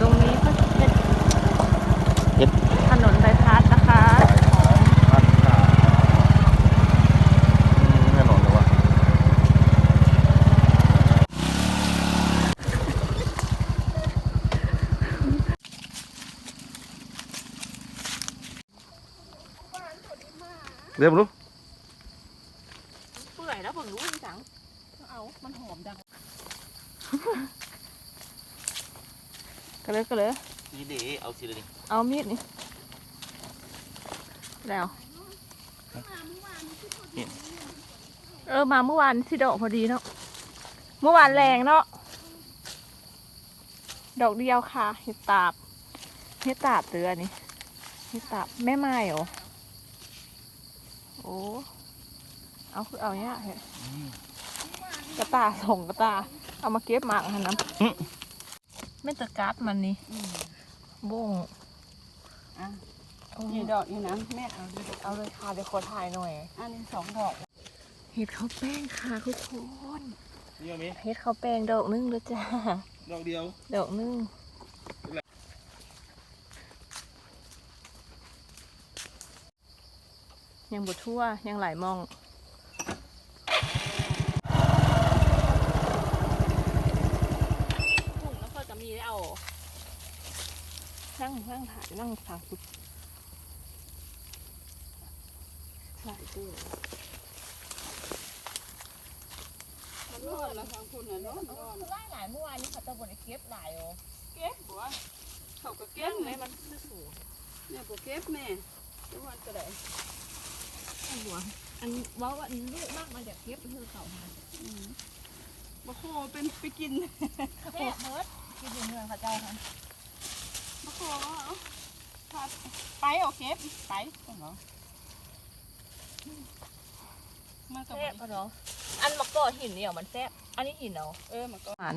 ตรงนี้ก็จะเป็นเฮ็ดถนนใบพัดนะคะพัดขาอืมแน่นอนเลยวะเรียบรู้เปื่อยแล้วผมรู้อีสังเอา มันหอมจัง ก็เลยก็เลยนี่ดีเอาสิเลยเอามีดนี่แล้วเออมาเมื่อวานสิดอกพอดีเนาะเมื่อวานแรงเนาะดอกเดียวค่ะเห็ดตาบเห็ดตาบเตือนี่เห็ดตาบแม่ไม้เหรอโอ้เอาคือเอาเนี่ยเห็ดกระตาส่งกระตา เอามาเก็บหมากหันน้ำไม่ตะกัดมันนี่บุ้งอะโอ้นี่ดอกนี่นะแม่เอาดิเอาเลยค่ะเดี๋ยวขอถ่ายหน่อย อันนี้สองดอก เห็ดข้าวแป้งค่ะทุกคนนี่เอามีเห็ดข้าวแป้งดอกนึงเลยจ้า ดอกเดียว ดอกนึงยังบดทั่วยังหลายมองถุงแล้วก็จะมีได้เอา นั่งนั่งถ่ายนั่งทางสุดหลายตัวมันร้อนแล้วฟังคุณน่ะร้อนร้อนคือไล่หลายเมื่อวานนี้เขาจะบดเก็บหลายโอเก็บหัวเขาก็เก็เก็บบไหมแม่มันคือสูงเนี่ยบ่เก็บแม่ทุกวันก็ได้อันหัวอันเว่าว่าอันลูกมากมาจากเก็บคือเขามาอืมบ่โคเป็นไปกินแม่เฮิร์ดกินอยู่เมืองเขาเจ้าค่ะ บ่โคเอาพาไปเอาเก็บไปต้องเหรอมันก็แซ่บ่บปะเนาะอันมะกอหินเนี่ยมันแซ่บอันนี้หินเนาะเออมันก็หวาน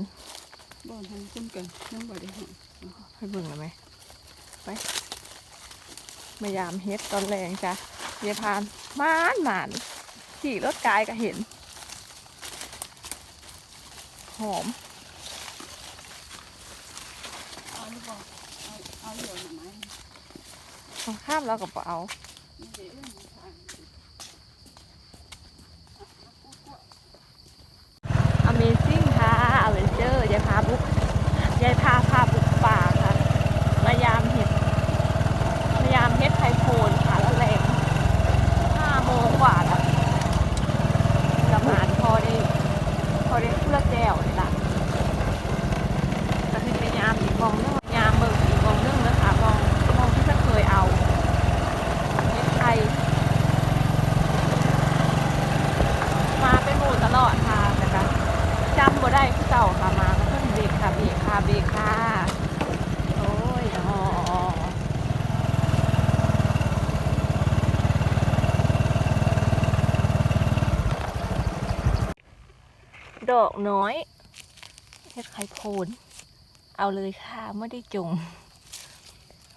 บ่ทันขึ้นกันยังบ่ได้เห็นให้เบิ่งเลยไหมไปมายามเฮ็ดตอนแรงจ้ะเยายพานมานหมานขี่รถกายก็เห็น หอม เอานี่บ่เอา เอาอยู่หน่อไม้เอาข้ามแล้วก็บ่เอานี่เดี๋ยวมันทาน Amazing ค่ะอเวนเจอร์ยายพาบุกยายพาพาค่ะ มายามเห็ด มายามเห็ดไทโพนค่ะแล้วแรงห้าโมงกว่าแล้วกับหานพอได้พอได้เพื่อแก้วเลยล่ะก็คือไปยามอีกมองนึงยามเบิกอีกมองนึงนะคะมองมองที่ฉันเคยเอาเห็ดไทย มาเป็นหมู่ตลอดทางนะคะจำบ่ได้คือเก่าค่ะมาก็เพิ่งเบรกค่ะเบรกค่ะเบรกค่ะ โอ้ยอ๋อด อกน้อยเฮ็ดไข่โพนเอาเลยค่ะไม่ได้จง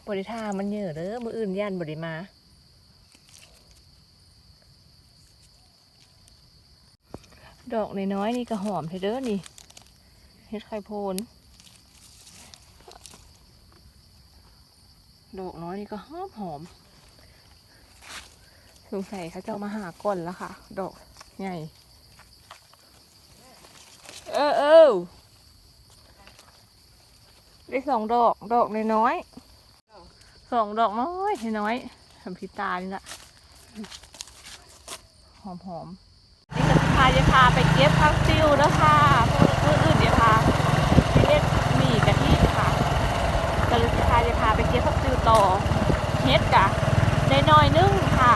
บริท่ามันเยอะเด้อมืออื่นย่านบริมาดอกน้อยๆนี่ก็หอมเทเด้อนี่เฮ็ดไข่โพนดอกน้อยนี่ก็หอมหอมสงสัยเขาจะเอามาหาก่อนแล้วค่ะ ดอกใหญ่ เออเออได้สองดอก ดอกน้อยๆสองดอกน้อยน้อยทำพิตานี่แหละหอมหอมๆนี่จะพาจะพาไปเก็บพักซิวแล้วค่ะพื่ออื่นเดี๋ยวพาไปเล่นหมี่กะทิค่ะก็เลยจะพาจะพาไปเก็บพักซิวต่อเฮ็ดกะได้น้อยนึงค่ะ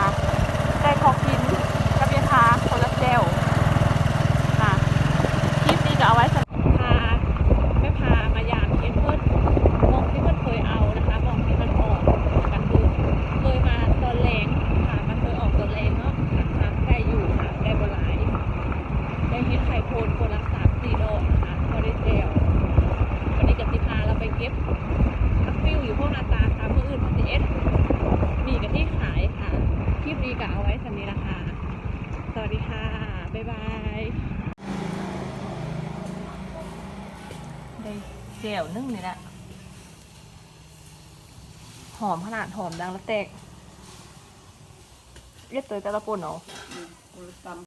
ได้ของกินกับยาพาคนละแก้วค่ะคลิปนี้ก็เอาไว้สำหรับพาไม่พามายามเฮ็ดเพิ่นมองที่เพิ่นเคยเอานะคะมองที่มันออกกันดูเคยมาตอนแรงค่ะมันเคยออกตอนแรงเนาะค่ะได้อยู่ค่ะได้บหลาย ได้เฮ็ดไข่โพนคนละสามสี่ดอกนะคะพอได้แจววันนี้กับสิพาเราไปเก็บ พักฟิวกนาตาค่ะมืออื่นของเอสมีกันที่ขายค่ะ คลิปดีกะเอาไว้สันนี้ละค่ะ สวัสดีค่ะ บ๊ายบายได้แจ่วนึ่งนี่แหละหอมขนาดหอมดังแล้วแตกเรียกเตยแต่ละปุนเอาอืม